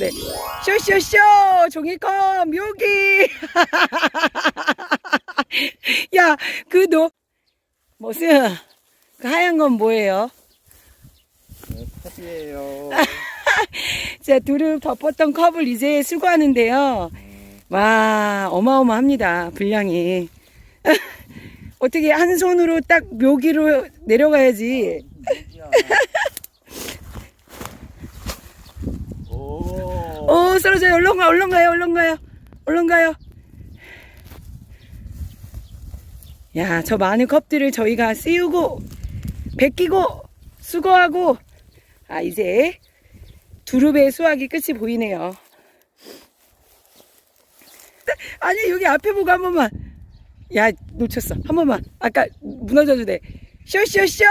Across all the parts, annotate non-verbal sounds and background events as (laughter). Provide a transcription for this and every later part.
네. 쇼쇼쇼 종이컵 묘기. (laughs) 야, 그 노, 무슨, 그 하얀 건 뭐예요? 네, 컵이에요. (laughs) 자, 두릅 덮었던 컵을 이제 수거하는데요. 와, 어마어마합니다. 분량이. (laughs) 어떻게 한 손으로 딱 묘기로 내려가야지. 쓰러져요. 얼른 가, 얼른 가요, 얼른 가요. 얼른 가요. 야, 저 많은 컵들을 저희가 씌우고, 베끼고, 수거하고, 아, 이제 두릅의 수확이 끝이 보이네요. (laughs) 아니, 여기 앞에 보고 한 번만. 야, 놓쳤어. 한 번만. 아까 무너져도 돼. 쇼쇼쇼!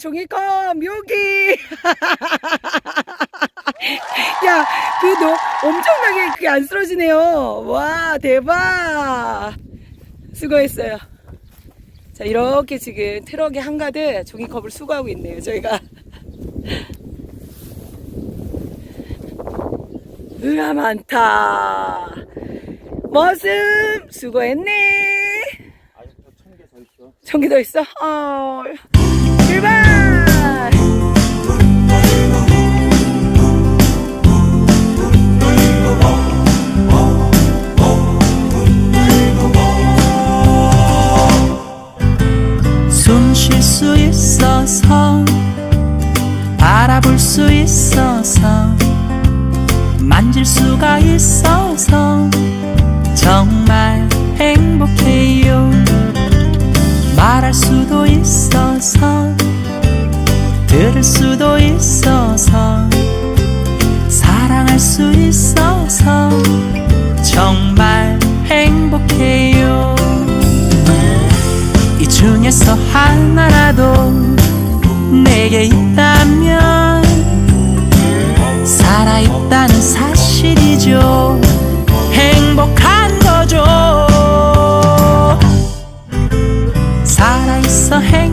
종이컵 묘기! (laughs) 너 엄청나게 그게 안 쓰러지네요. 와, 대박. 수고했어요. 자, 이렇게 지금 트럭에 한가득 종이컵을 수거하고 있네요, 저희가. 으아, 많다. 머슴, 수고했네. 아직도 천개더 있어. 전기 더 있어? 어, 출발! 숨쉴수 있어서 바라볼 수 있어서 만질 수가 있어서 정말 행복해요. 말할 수도 있어서 들을 수도 있어서 중에서 하나라도 내게 있다면 살아있다는 사실이죠. 행복한 거죠. 살아있어 행